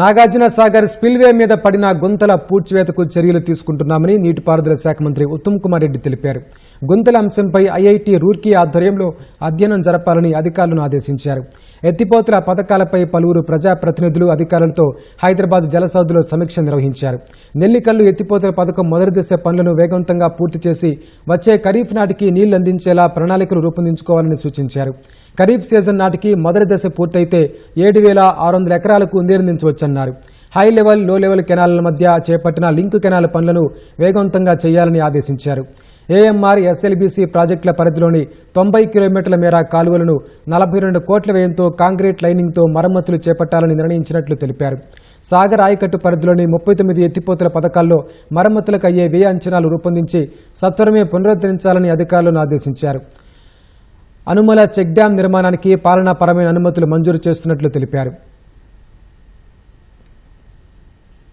Nagarjuna Sagar spillway మీద పడిన గుంతల పూడ్చివేతకు చర్యలు తీసుకుంటున్నామని నీటిపారుదల శాఖ మంత్రి ఉత్తమ్ కుమార్ రెడ్డి తెలిపారు. గుంతల అంశంపై ఐఐటి రూర్కీ ఆధ్వర్యంలో అధ్యయనం జరపాలని అధికారులను ఆదేశించారు. ఎత్తిపోతల పథకాలపై పలువురు ప్రజాప్రతినిధులు అధికారులతో హైదరాబాద్ జలసౌధలో సమీక్ష నిర్వహించారు. నెల్లికల్లు ఎత్తిపోతల పథకం మొదటి దశ పనులను వేగవంతంగా పూర్తి చేసి వచ్చే ఖరీఫ్ నాటికి నీళ్ళందించేలా ప్రణాళికలు రూపొందించుకోవాలని సూచించారు. ఖరీఫ్ సీజన్ నాటికి మొదటి దశ పూర్తయితే ఏడు వేల ఆరు వందల ఎకరాలకు నీరందించవచ్చన్నారు హై లెవెల్లో లెవెల్ కెనాల మధ్య చేపట్టిన లింక్ కెనాల్ పనులను వేగవంతంగా చేయాలని ఆదేశించారు. ఏఎంఆర్ ఎస్ఎల్బీసీ ప్రాజెక్టుల పరిధిలోని తొంభై కిలోమీటర్ల మేర కాలువలను నలభై రెండు కోట్ల వ్యయంతో కాంక్రీట్ లైనింగ్తో మరమ్మతులు చేపట్టాలని నిర్ణయించినట్లు తెలిపారు. సాగర్ ఆయకట్టు పరిధిలోని ముప్పై తొమ్మిది ఎత్తిపోతుల పథకాల్లో మరమ్మతులకు అయ్యే వ్యయ అంచనాలు రూపొందించి సత్వరమే పునరుద్ధరించాలని అధికారులను ఆదేశించారు. అనుమల చెక్ డ్యాం నిర్మాణానికి పాలనాపరమైన అనుమతులు మంజూరు చేస్తున్నట్లు తెలిపారు.